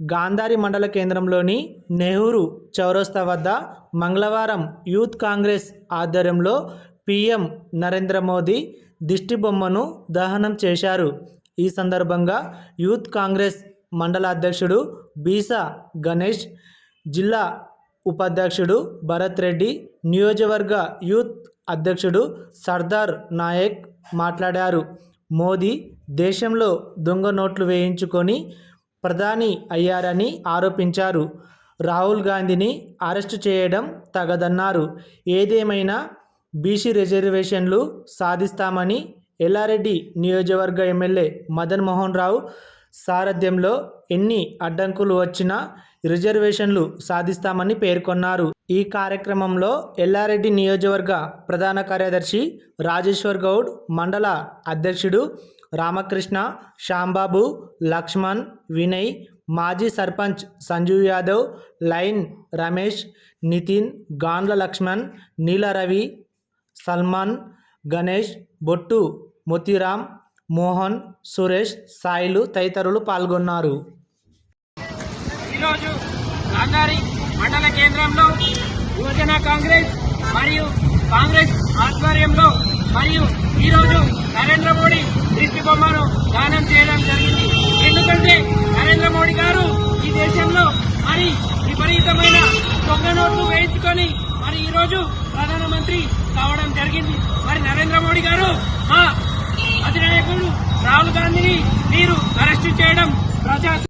గాంధారి మండల కేంద్రంలోని నెహ్రూ చౌరస్తా వద్ద మంగళవారం యూత్ కాంగ్రెస్ ఆధ్వర్యంలో పీఎం నరేంద్ర మోదీ దిష్టి బొమ్మను దహనం చేశారు. ఈ సందర్భంగా యూత్ కాంగ్రెస్ మండల అధ్యక్షుడు బీసా గణేష్ జిల్లా ఉపాధ్యక్షుడు భరత్ రెడ్డి నియోజకవర్గ యూత్ అధ్యక్షుడు సర్దార్ నాయక్ మాట్లాడారు. మోదీ దేశంలో దొంగ నోట్లు వేయించుకొని ప్రధాని అయ్యారని ఆరోపించారు. రాహుల్ గాంధీని అరెస్టు చేయడం తగదన్నారు. ఏదేమైనా బీసీ రిజర్వేషన్లు సాధిస్తామని ఎల్లారెడ్డి నియోజకవర్గ ఎమ్మెల్యే మదన్ మోహన్ రావు సారథ్యంలో ఎన్ని అడ్డంకులు వచ్చినా రిజర్వేషన్లు సాధిస్తామని పేర్కొన్నారు. ఈ కార్యక్రమంలో ఎల్లారెడ్డి నియోజకవర్గ ప్రధాన కార్యదర్శి రాజేశ్వర్ గౌడ్ మండల అధ్యక్షుడు రామకృష్ణ శ్యాంబాబు లక్ష్మణ్ వినయ్ మాజీ సర్పంచ్ సంజీవ్ యాదవ్ లైన్ రమేష్ నితిన్ గాండ్ల లక్ష్మణ్ నీల రవి సల్మాన్ గణేష్ బొట్టు మొతిరామ్ మోహన్ సురేష్ సాయిలు తదితరులు పాల్గొన్నారు. ఈరోజు గాంధారి మండల కేంద్రంలో యువజన కాంగ్రెస్ మరియు కాంగ్రెస్ ఆధ్వర్యంలో మరియు ఈరోజు నరేంద్ర మోడీ దృష్టి బొమ్మను దానం చేయడం జరిగింది. ఎందుకంటే నరేంద్ర మోడీ గారు ఈ దేశంలో మరి విపరీతమైన దొంగ నోట్లు వేయించుకొని మరి ఈరోజు ప్రధానమంత్రి కావడం జరిగింది. మరి నరేంద్ర మోడీ గారు మా అధినాయకుడు రాహుల్ గాంధీని మీరు అరెస్టు చేయడం ప్రజా